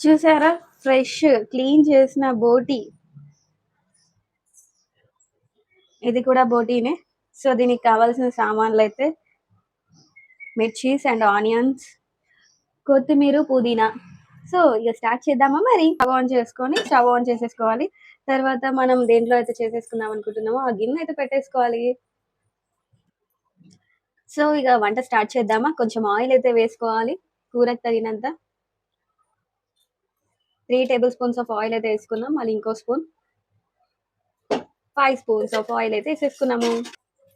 చూసారా? Fresh clean చేసిన బోటి. ఇది కూడా బోటీనే. సో దీనికి కావాల్సిన సామాన్లు అయితే మిర్చీస్ అండ్ ఆనియన్స్ కొత్తిమీర పుదీనా. సో ఇక స్టార్ట్ చేద్దామా మరి? స్టవ్ ఆన్ చేసుకొని స్టవ్ ఆన్ చేసేసుకోవాలి. తర్వాత మనం దేంట్లో అయితే చేసేసుకుందాం అనుకుంటున్నామో ఆ గిన్నె అయితే పెట్టేసుకోవాలి. సో ఇక వంట స్టార్ట్ చేద్దామా? కొంచెం ఆయిల్ అయితే వేసుకోవాలి. కూరకు తగినంత three table spoons of oil అయితే వేసుకున్నాం. మళ్ళీ ఇంకో spoon five spoons of oil అయితే వేసేసుకున్నాము.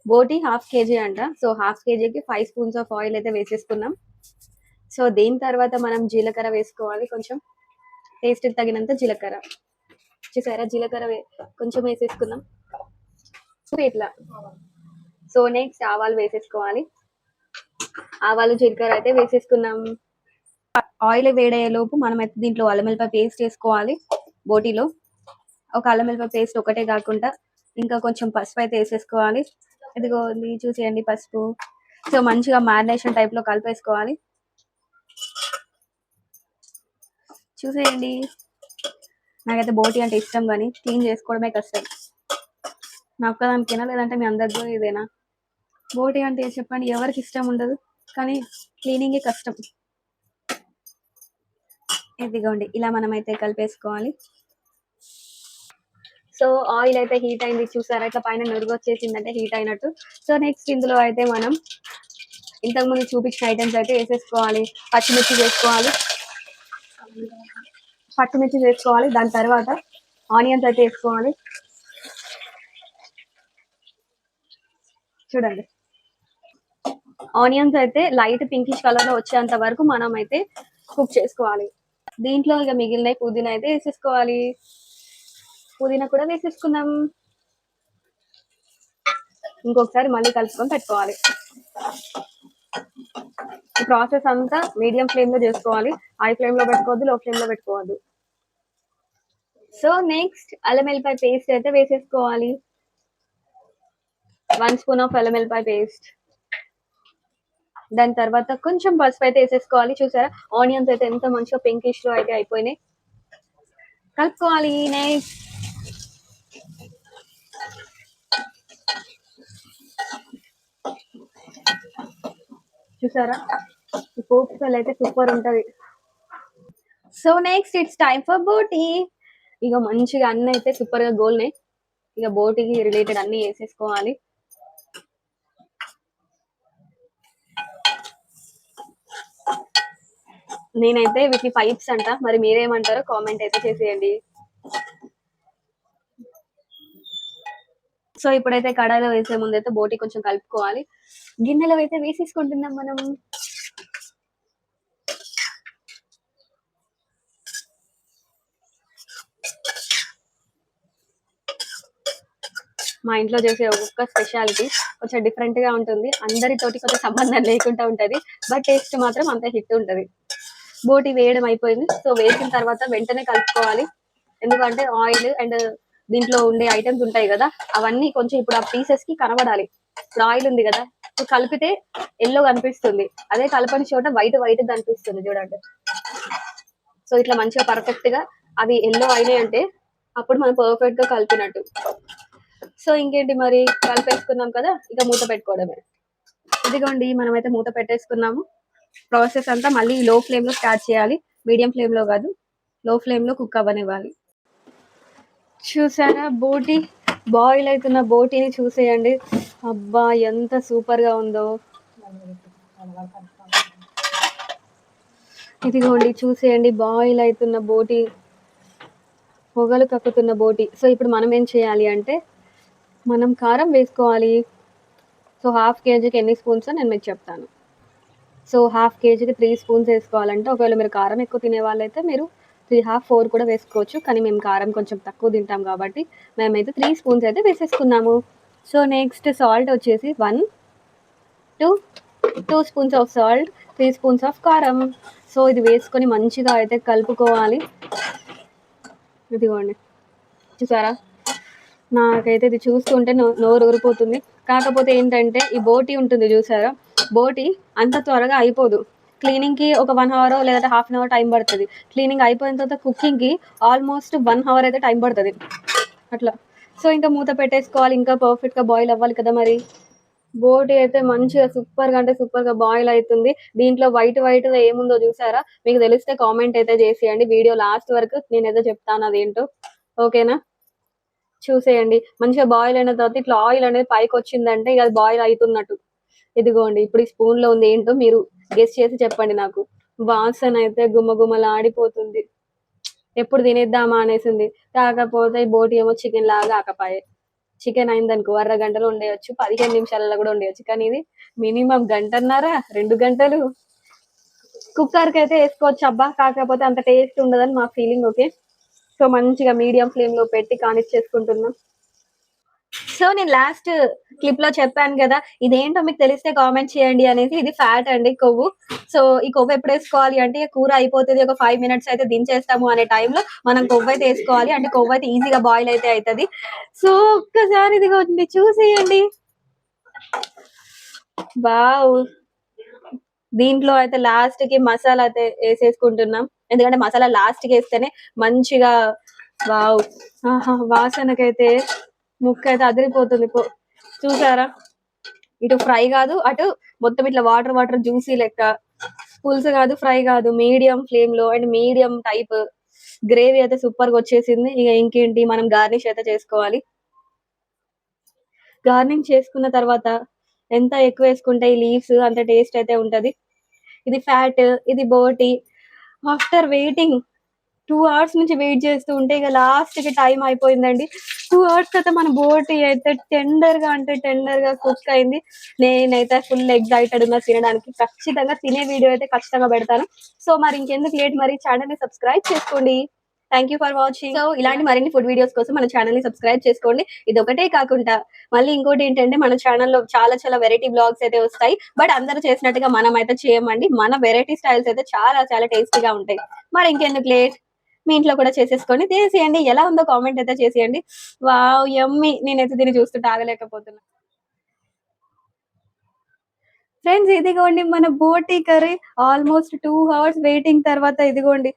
బోటి హాఫ్ కేజీ అంట. సో హాఫ్ కేజీకి ఫైవ్ స్పూన్స్ ఆఫ్ ఆయిల్ అయితే వేసేసుకున్నాం. సో దీని తర్వాత మనం జీలకర్ర వేసుకోవాలి. కొంచెం టేస్ట్ తగినంత జీలకర్ర. చూసారా? జీలకర్ర కొంచెం వేసేసుకుందాం సో ఇట్లా సో నెక్స్ట్ ఆవాలు వేసేసుకోవాలి. ఆవాలు జీలకర్ర అయితే వేసేసుకున్నాం. ఆయిల్ వేడయ్యే లోపు మనం అయితే దీంట్లో అల్లం పేస్ట్ వేసుకోవాలి బోటీలో. ఒక అల్లం పేస్ట్ ఒకటే కాకుండా ఇంకా కొంచెం పసుపు అయితే వేసేసుకోవాలి. ఇదిగో చూసేయండి పసుపు. సో మంచిగా మ్యారినేషన్ టైప్లో కలిపేసుకోవాలి. చూసేయండి. నాకైతే బోటి అంటే ఇష్టం కానీ క్లీన్ చేసుకోవడమే కష్టం. నా ఒక్కదానికేనా? లేదంటే మీ అందరితో ఇదేనా? బోటి అంటే చెప్పండి ఎవరికి ఇష్టం ఉండదు కానీ క్లీనింగే కష్టం. ఇదిగోండి ఇలా మనం అయితే కలిపేసుకోవాలి. సో ఆయిల్ అయితే హీట్ అయింది చూసారా? ఇట్లా పైన నురుగు వచ్చేసిందంటే హీట్ అయినట్టు. సో నెక్స్ట్ ఇందులో అయితే మనం ఇంతకు ముందు చూపించిన ఐటమ్స్ అయితే వేసేసుకోవాలి. పచ్చిమిర్చి వేసుకోవాలి. పచ్చిమిర్చి వేసుకోవాలి. దాని తర్వాత ఆనియన్స్ అయితే వేసుకోవాలి. చూడండి. ఆనియన్స్ అయితే లైట్ పింకిష్ కలర్లో వచ్చేంత వరకు మనం అయితే కుక్ చేసుకోవాలి. దీంట్లో ఇక మిగిలిన పుదీనా అయితే వేసేసుకోవాలి. పుదీనా కూడా వేసేసుకున్నాం ఇంకొకసారి మళ్ళీ కలుపుకొని పెట్టుకోవాలి. ఈ ప్రాసెస్ అంతా మీడియం ఫ్లేమ్లో చేసుకోవాలి. హై ఫ్లేమ్లో పెట్టుకోవద్దు లో ఫ్లేమ్లో పెట్టుకోవద్దు. సో నెక్స్ట్ అల్లం వెల్లిపాయ పేస్ట్ అయితే వేసేసుకోవాలి. వన్ స్పూన్ ఆఫ్ అల్లం వెల్లిపాయ పేస్ట్. దాని తర్వాత కొంచెం పసుపు అయితే వేసేసుకోవాలి చూసారా? ఆనియన్స్ అయితే ఎంత మంచిగా పింకిష్లో అయితే అయిపోయినాయి. కలుపుకోవాలి నెక్స్ట్ చూసారా? ఈ పోపు స్మెల్ అయితే సూపర్ ఉంటది. So next it's time for బోటీ ఇక మంచిగా అన్ని అయితే సూపర్గా గోల్నాయి. ఇక బోటీకి రిలేటెడ్ అన్ని వేసేసుకోవాలి. నేనైతే వీటిని పైప్స్ అంట. మరి మీరేమంటారో కామెంట్ అయితే చేసేయండి. సో ఇప్పుడైతే కడాయిలో వేసే ముందు అయితే బోటి కొంచెం కలుపుకోవాలి. గిన్నెలో అయితే వేసేసుకుంటున్నాం మనం. మా ఇంట్లో చేసే ఒక్కొక్క స్పెషాలిటీ కొంచెం డిఫరెంట్గా ఉంటుంది. అందరితోటి కొంచెం సంబంధం లేకుండా ఉంటది. బట్ టేస్ట్ మాత్రం అంత హిట్ ఉంటది. బోటి వేయడం అయిపోయింది. సో వేసిన తర్వాత వెంటనే కలుపుకోవాలి. ఎందుకంటే ఆయిల్ అండ్ దీంట్లో ఉండే ఐటమ్స్ ఉంటాయి కదా అవన్నీ కొంచెం ఇప్పుడు ఆ పీసెస్కి కనబడాలి. ఇప్పుడు ఆయిల్ ఉంది కదా సో కలిపితే ఎల్లో కనిపిస్తుంది. అదే కలపని చోట వైట్ వైట్ కనిపిస్తుంది చూడండి. సో ఇట్లా మంచిగా పర్ఫెక్ట్గా అవి ఎల్లో అయినాయి అంటే అప్పుడు మనం పర్ఫెక్ట్గా కలిపినట్టు. సో ఇంకేంటి మరి కలిపేసుకున్నాం కదా ఇక మూత పెట్టుకోవడమే. ఇదిగోండి మనమైతే మూత పెట్టేసుకున్నాము. ప్రాసెస్ అంతా మళ్ళీ లో ఫ్లేమ్లో స్టార్ట్ చేయాలి. మీడియం ఫ్లేమ్లో కాదు లో ఫ్లేమ్లో కుక్ అవ్వనివ్వాలి. చూసారా? బోటి బాయిల్ అవుతున్న బోటీని చూసేయండి. అబ్బా ఎంత సూపర్గా ఉందో. ఇదిగోండి చూసేయండి బాయిల్ అవుతున్న బోటి. పొగలు కక్కుతున్న బోటి. సో ఇప్పుడు మనం ఏం చేయాలి అంటే మనం కారం వేసుకోవాలి. సో హాఫ్ కేజీకి ఎన్ని స్పూన్స్ నేను మీకు చెప్తాను. సో హాఫ్ కేజీకి త్రీ స్పూన్స్ వేసుకోవాలంటే ఒకవేళ మీరు కారం ఎక్కువ తినే వాళ్ళైతే మీరు త్రీ హాఫ్ ఫోర్ కూడా వేసుకోవచ్చు. కానీ మేము కారం కొంచెం తక్కువ తింటాం కాబట్టి మేమైతే త్రీ స్పూన్స్ అయితే వేసేసుకున్నాము. సో నెక్స్ట్ సాల్ట్ వచ్చేసి one two two spoons of salt three spoons of కారం. సో ఇది వేసుకొని మంచిగా అయితే కలుపుకోవాలి. ఇదిగోండి. చూసారా? నాకైతే ఇది చూస్తుంటే నో నోరు ఊరిపోతుంది. కాకపోతే ఏంటంటే ఈ బోటి ఉంటుంది చూసారా? బోటి అంత త్వరగా అయిపోదు. క్లీనింగ్కి ఒక వన్ అవర్ లేదంటే హాఫ్ అన్ అవర్ టైం పడుతుంది. క్లీనింగ్ అయిపోయిన తర్వాత కుకింగ్కి ఆల్మోస్ట్ వన్ అవర్ అయితే టైం పడుతుంది. అట్లా. సో ఇంకా మూత పెట్టేసుకోవాలి. ఇంకా పర్ఫెక్ట్గా బాయిల్ అవ్వాలి కదా మరి. బోటి అయితే మంచిగా సూపర్గా అంటే సూపర్గా బాయిల్ అవుతుంది దీంట్లో వైట్ వైట్ ఏముందో చూసారా? మీకు తెలిస్తే కామెంట్ అయితే చేసేయండి. వీడియో లాస్ట్ వరకు నేనైతే చెప్తాను అదేంటో. ఓకేనా? చూసేయండి. మంచిగా బాయిల్ అయిన తర్వాత ఇట్లా ఆయిల్ అనేది పైకి వచ్చిందంటే ఇక అది బాయిల్ అవుతున్నట్టు ఇదిగోండి ఇప్పుడు ఈ స్పూన్లో ఉంది ఏంటో మీరు గెస్ట్ చేసి చెప్పండి నాకు. వాసన అయితే గుమ్మ గుమ్మలాడిపోతుంది ఎప్పుడు తినేద్దామా అనేసింది. కాకపోతే బోటి ఏమో చికెన్ లాగా ఆకపాయే. చికెన్ అయిందనుకో అర్ర గంటలు ఉండేయచ్చు పదిహేను నిమిషాలలో కూడా ఉండేయచ్చు. కానీ ఇది మినిమం గంటన్నర రెండు గంటలు. కుక్కర్కి అయితే వేసుకోవచ్చు అబ్బా. కాకపోతే అంత టేస్ట్ ఉండదని మా ఫీలింగ్ ఓకే సో మంచిగా మీడియం ఫ్లేమ్లో పెట్టి కానిచ్చేసుకుంటున్నాం సో నేను లాస్ట్ క్లిప్లో చెప్పాను కదా ఇదేంటో మీకు తెలిస్తే కామెంట్ చేయండి అనేది ఇది ఫ్యాట్ అండి కొవ్వు. సో ఈ కొవ్వు ఎప్పుడు వేసుకోవాలి అంటే కూర అయిపోతుంది ఒక ఫైవ్ మినిట్స్ అయితే దించేస్తాము అనే టైంలో మనం కొవ్వు అయితే వేసుకోవాలి. అంటే కొవ్వు అయితే ఈజీగా బాయిల్ అయితే అవుతుంది సో ఒక్కసారి ఇదిగా ఉంది చూసేయండి. వావ్! దీంట్లో అయితే లాస్ట్కి మసాలా అయితే వేసేసుకుంటున్నాం. ఎందుకంటే మసాలా లాస్ట్కి వేస్తేనే మంచిగా వావ్. ఆహా వాసనకైతే ముక్క అయితే అదిరిపోతుంది. పో చూసారా? ఇటు ఫ్రై కాదు అటు మొత్తం ఇట్లా వాటర్ వాటర్ జ్యూసీ లెక్క. పులుసు కాదు ఫ్రై కాదు మీడియం ఫ్లేమ్లో అండ్ మీడియం టైప్. గ్రేవీ అయితే సూపర్గా వచ్చేసింది. ఇక ఇంకేంటి మనం గార్నిష్ అయితే చేసుకోవాలి. గార్నిష్ చేసుకున్న తర్వాత ఎంత ఎక్కువ వేసుకుంటే ఈ లీవ్స్ అంత టేస్ట్ అయితే ఉంటది. ఇది ఫ్యాట్ ఇది బోటి ఆఫ్టర్ వెయిటింగ్ టూ అవర్స్ నుంచి వెయిట్ చేస్తూ ఉంటే ఇక లాస్ట్కి టైం అయిపోయిందండి. టూ అవర్స్ తర్వాత మన బోట్ అయితే టెండర్గా అంటే టెండర్గా కుక్ అయింది. నేనైతే ఫుల్ ఎగ్జైటెడ్ ఉన్నా తినడానికి. ఖచ్చితంగా తినే వీడియో అయితే ఖచ్చితంగా పెడతాను. సో మరి ఇంకెందుకు లేట్ మరి? ఛానల్ని సబ్స్క్రైబ్ చేసుకోండి. Thank you for watching so ఇలాంటి మరిన్ని ఫుడ్ వీడియోస్ కోసం మన ఛానల్ని సబ్స్క్రైబ్ చేసుకోండి. ఇది ఒకటే కాకుండా మళ్ళీ ఇంకోటి ఏంటంటే మన ఛానల్లో చాలా చాలా వెరైటీ బ్లాగ్స్ అయితే వస్తాయి. బట్ అందరూ చేసినట్టుగా మనం అయితే చేయమండి. మన వెరైటీ స్టైల్స్ అయితే చాలా చాలా టేస్టీగా ఉంటాయి. మరి ఇంకెందుకు లేట్ మీ ఇంట్లో కూడా చేసేసుకోండి. చేసేయండి. ఎలా ఉందో కామెంట్ అయితే చేసేయండి. వావ్ యమ్మీ నేనైతే దీన్ని చూస్తుంటే ఆగలేకపోతున్నా. ఫ్రెండ్స్ ఇదిగోండి మన బోటీ curry. Almost two hours waiting తర్వాత ఇదిగోండి.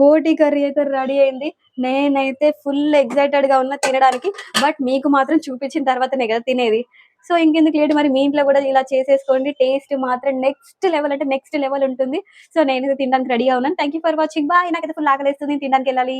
బోటీ కర్రీ అయితే రెడీ అయింది. నేనైతే ఫుల్ ఎక్సైటెడ్గా ఉన్నా తినడానికి. బట్ మీకు మాత్రం చూపించిన తర్వాతనే కదా తినేది. సో ఇంకెందుకు లేదు మరి మీ ఇంట్లో కూడా ఇలా చేసేసుకోండి. టేస్ట్ మాత్రం నెక్స్ట్ లెవెల్ అంటే నెక్స్ట్ లెవెల్ ఉంటుంది. సో నేనైతే తినడానికి రెడీగా ఉన్నాను. Thank you for watching bye నాకైతే ఫుల్ ఆకలిస్తుంది. తినడానికి వెళ్ళాలి.